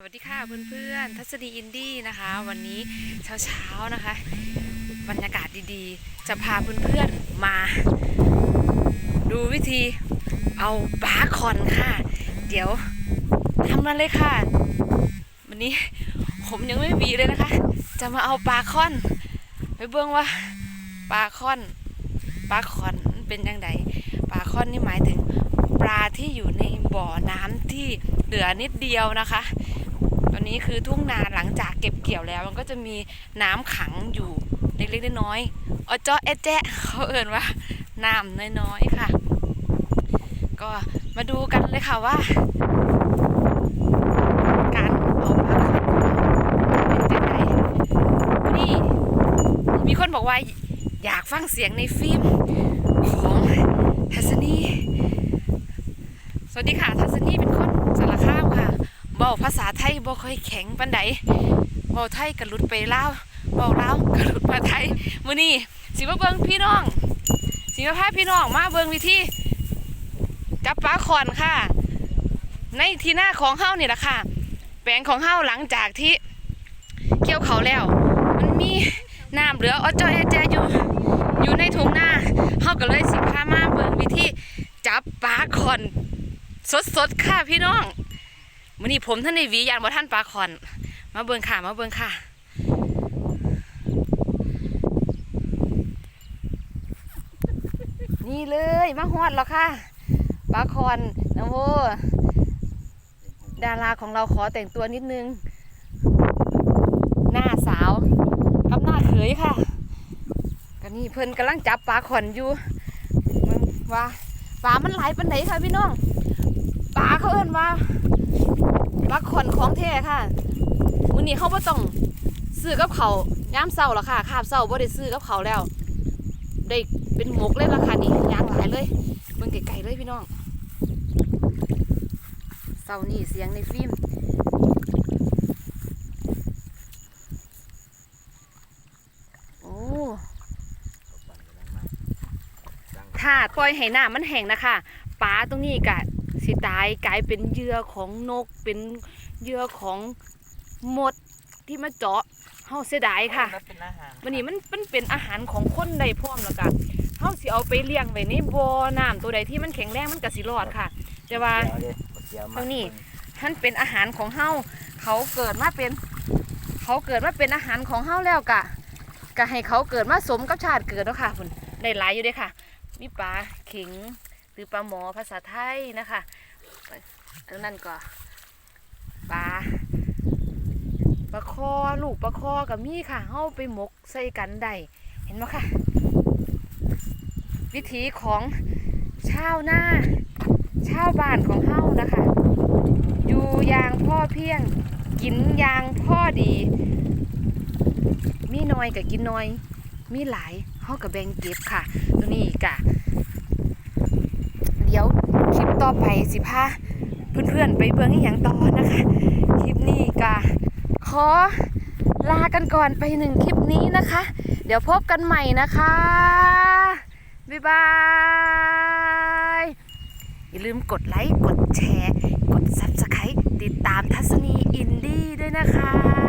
สวัสดีค่ะเพื่อนๆทัศนีอินดี้นะคะ วันนี้เช้าๆนะคะ บรรยากาศดีๆ จะพาเพื่อนๆมา ดูวิธีเอาปลาคอนค่ะ เดี๋ยวทำมันเลยค่ะ วันนี้ผมยังไม่มีเลยนะคะ จะมาเอาปลาคอนไปเบื้องว่าปลาคอนปลาคอนมันเป็นยังไงปลาคอนนี่หมายถึงปลาที่อยู่ในบ่อน้ำที่เหลือนิดเดียวนะคะ ตอนนี้คือทุ่งนาหลังจากเก็บเกี่ยวแล้ว มันก็จะมีน้ำขังอยู่เล็กๆน้อยๆออจอเอเจะเขาเอ่นว่าน้ำน้อยๆค่ะ ก็มาดูกันเลยค่ะว่าการเอาปลาเป็นยังไงนี่มีคนบอกว่าอยากฟังเสียงในฟิล์มของทัศนีสวัสดีค่ะทัศนีเป็นคน เบาภาษาไทยบ่ค่อยแข็งปานใดเบาไทยกระลุดไปลาวเบาลาวกระลุดมาไทยมื้อนี้สิมาเบิ่งพี่น้องสิมาพาพี่น้องมาเบิ่งวิธีจับปลาคอนค่ะ ในที่หน้าของเฮานี่แหละค่ะ แปลงของเฮาหลังจากที่เกี่ยวเขาแล้ว มันมีน้ำเหลือออจอแอแจอยู่อยู่ในถุงหน้าเฮาก็เลยสิพามาเบิ่งวิธีจับปลาคอนสดๆค่ะพี่น้อง มื้อนี้ผมท่านในวียานบ่ท่านปลาคอน มาเบิ่งค่ะ มาเบิ่งค่ะ นี่เลยมาฮอดแล้วค่ะปลาคอนนะโวดาราของเราขอแต่งตัวนิดนึง หน้าสาวกับหน้าเขยค่ะก็นี่เพิ่นกำลังจับปลาขอนอยู่ว่าปลามันไหลายปันไหนค่ะพี่น้องปลาเขาเอิ้นว่า ปลาขอนของแท้ค่ะมื้อนี้เขาบ่ต้องซื้อกับเขาวยามเช้าแล้วค่ะคาบเช้าบ่ได้ซื้อกับเขาแล้ว ได้เป็นหมกเลยราคานี่ยางหลายเลยเบิ่งไกลๆเลยพี่น้องเช้านี่เสียงในฟิล์มโอ้ถ้าปล่อยให้น้ำมันแห้งนะคะปลาตรงนี้กะ สิตายกลายเป็นเหยื่อของนก เป็นเหยื่อของมดที่มาเจาะเฮาเสียดายค่ะมันเป็นอาหารวันนี้มันมันเป็นอาหารของคนได้พร้อมแล้วกันเฮาสิเอาไปเลี้ยงไว้ในบ่อน้ำตัวใดที่มันแข็งแรงมันก็สิรอดค่ะ แต่ว่าเดี๋ยวเดี๋ยวเดี๋ยวมาทางนี้มันเป็นอาหารของเฮาเขาเกิดมาเป็น เขาเกิดมาเป็นอาหารของเฮาแล้วกะกะให้เขาเกิดมาสมกับชาติเกิดแล้วค่ะคุณได้หลายอยู่เด้ค่ะ มีปลาเข็งห รือปลาหมอภาษาไทยนะคะอันนั้นก็ปลาปลาคอลูกปลาคอกับมีค่ะเฮาไปหมกใส่กันได้เห็นไหมค่ะ วิถีของชาวนาชาวบ้านของเฮานะคะ อยู่ยางพ่อเพียง กินยางพ่อดี มีน้อยกับกินน้อย มีหลายเฮากับแบ่งเก็บค่ะ ตัวนี้กะ อไปสิพาเพื่อนๆไปเบิ่งอีหยังต่อนะคะ คลิปนี้กะขอลากันก่อนไปหนึ่งคลิปนี้นะคะ เดี๋ยวพบกันใหม่นะคะ บ๊ายบาย อย่าลืมกดไลค์ กดแชร์ กด Subscribe ติดตามทัศนีอินดี้ด้วยนะคะ